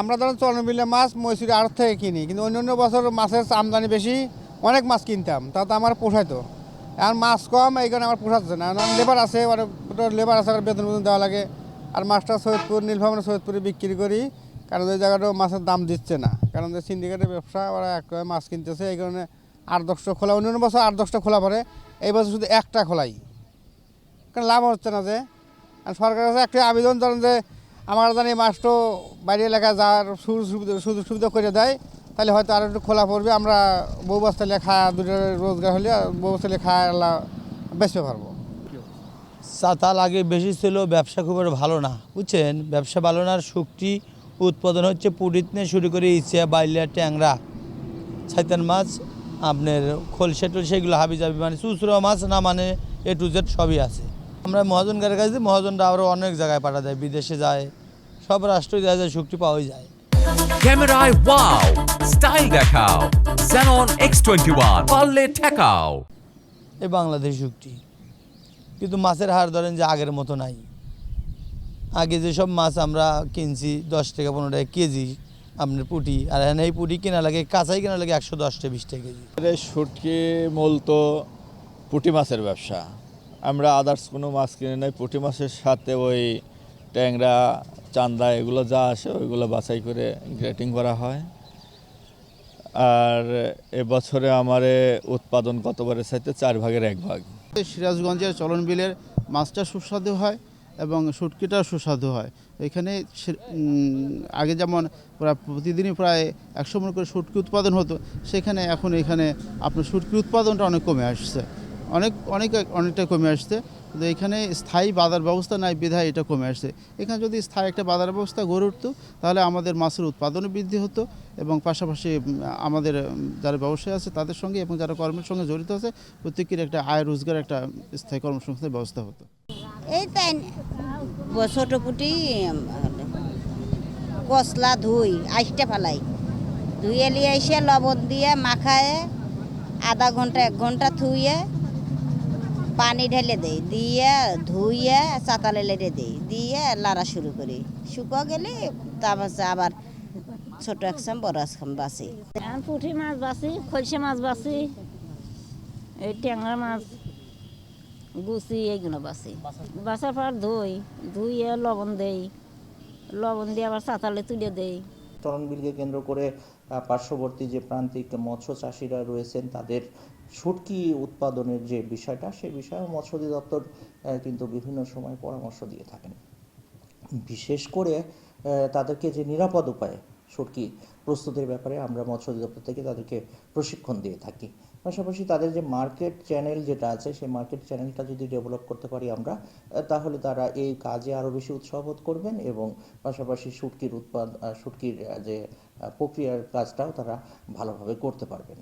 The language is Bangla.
আমরা ধরেন চলনবিলে মাছ মৈশুরি আড়ত থেকে কিনি, কিন্তু অন্য অন্য বছর মাছের আমদানি বেশি, অনেক মাছ কিনতাম তাতে আমার পোষাইতো। আর মাছ কম, এই কারণে আমার পোষাচ্ছে না। লেবার আছে লেবার আছে আর বেতন বেতন দেওয়া লাগে। আর মাছটা সৈয়দপুর, নীলফামারী, সৈয়দপুরে বিক্রি করি, কারণ ওই জায়গাটাও মাছের দাম দিচ্ছে না। কারণ যে সিন্ডিকেটের ব্যবসা, ওরা এক মাছ কিনতেছে, এই কারণে আট দশটা খোলা অন্য বছর আট দশটা খোলা পরে এই বছর শুধু একটা খোলাই। কারণ লাভ হচ্ছে না যে? আর সরকারের কাছে একটা আবেদন ধরেন যে আমার জানি মাছটো বাইরে এলাকায় যাওয়ার সুযোগ সুবিধা করে দেয়। তাহলে হয়তো আরও একটু খোলা পড়বে। আমরা বউ বাস্তালে খাওয়া দুটো রোজগার হলে বউ বাস্তালে খাওয়া বেচতে পারব। চাতাল আগে বেশি ছিল, ব্যবসা খুব ভালো না। বুঝছেন? ব্যবসা ভালো না শুকটি উৎপাদন হচ্ছে পুরিত নিয়ে শুরু করে ইচ্ছা বাইলিয়া, ট্যাংরা, ছাইতান মাছ, আপনার খোলসা টোলসা এগুলো হাবি যাবি মানে চুচুরা মাছ না মানে এ টু জেড সবই আছে। আমরা মহাজন গাড়ির কাছে মহাজনরা আরও অনেক জায়গায় পাঠা যায় বিদেশে যায় সব রাষ্ট্রই যায় যায় শুকটি পাওয়াই যায়। ক্যামেরায় ওয়াও স্টাইল দেখাও Xenon X21 পারলে ঠেকাও। এই বাংলাদেশ শুকটি কিন্তু মাছের হার ধরেন যে আগের মতো নাই। আগে যেসব মাছ আমরা কিনছি দশ টাকা পনেরো টাকা কেজি আপনার পুটি আর এখন এই পুটি কেনা লাগে কাঁচাই কেনা লাগে একশো দশ টাকা বিশ টাকা কেজি। শুটকি মূলত পুঁটি মাছের ব্যবসা। আমরা আদার্স কোনো মাছ কিনে নাই। পুঁটি মাছের সাথে ওই ট্যাংরা, চান্দা এগুলো যা আসে ওইগুলো বাছাই করে গ্রেটিং করা হয়। আর এবছরে আমার উৎপাদন কতবারের চাইতে চার ভাগের এক ভাগ। সিরাজগঞ্জের চলন বিলের মাছটা সুস্বাদু হয় এবং শুটকিটাও সুস্বাদু হয়। এখানে আগে যেমন প্রায় প্রতিদিনই প্রায় একশো মন করে শুটকি উৎপাদন হতো, সেখানে এখন এখানে আপনার শুটকি উৎপাদনটা অনেক কমে আসছে। অনেক অনেক, অনেকটা কমে আসছে। কিন্তু এখানে স্থায়ী বাজার ব্যবস্থা নাই, বিধায় এটা কমে আসছে। এখানে যদি স্থায়ী একটা বাজার ব্যবস্থা গড়ে উঠতো, তাহলে আমাদের মাছের উৎপাদনও বৃদ্ধি হতো এবং পাশাপাশি আমাদের যারা ব্যবসায়ী আছে তাদের সঙ্গে এবং যারা কর্মের সঙ্গে জড়িত আছে, প্রত্যেকের একটা আয় রোজগার, একটা স্থায়ী কর্মসংস্থানের ব্যবস্থা হতো। এই তাই ছোট পুটি কসলা ধুই, আইসটা ফেলাই। ধুয়ে লিয়ে এসে লবণ দিয়ে মাখায়, আধা ঘণ্টা, এক ঘণ্টা থুয়ে পানি ঢেলে দেই দিয়ে ধুইয়ে চাতালে লেটে দেই দিয়ে লাড়া শুরু করি। শুকো গেলে তারপর আবার ছোট একসাম বড় একসাম বাসি পুঁটি মাছ বাছি খলসে মাছ বাছি এই ট্যাংরা মাছ গুছি এইগুলো বাছি বাসার পর ধুই ধুইয়ে লবণ দেই লবণ দিয়ে আবার চাতালে তুলে দেই। চরণবিলকে কেন্দ্র করে পার্শ্ববর্তী যে প্রান্তিক মৎস্য চাষিরা রয়েছেন তাদের শুটকি উৎপাদনের যে বিষয়টা, সে বিষয়ে মৎস্য অধিদপ্তর কিন্তু বিভিন্ন সময় পরামর্শ দিয়ে থাকেন। বিশেষ করে তাদেরকে যে নিরাপদ উপায়ে শুটকি প্রস্তুতির ব্যাপারে আমরা মৎস্য অধিদপ্তর থেকে তাদেরকে প্রশিক্ষণ দিয়ে থাকি। পাশাপাশি তাদের যে মার্কেট চ্যানেল যেটা আছে, সেই মার্কেট চ্যানেলটা যদি ডেভেলপ করতে পারি আমরা তাহলে তারা এই কাজে আরও বেশি উৎসাহ বোধ করবেন এবং পাশাপাশি শুটকির উৎপাদ শুটকির যে প্রক্রিয়ার কাজটাও তারা ভালোভাবে করতে পারবেন।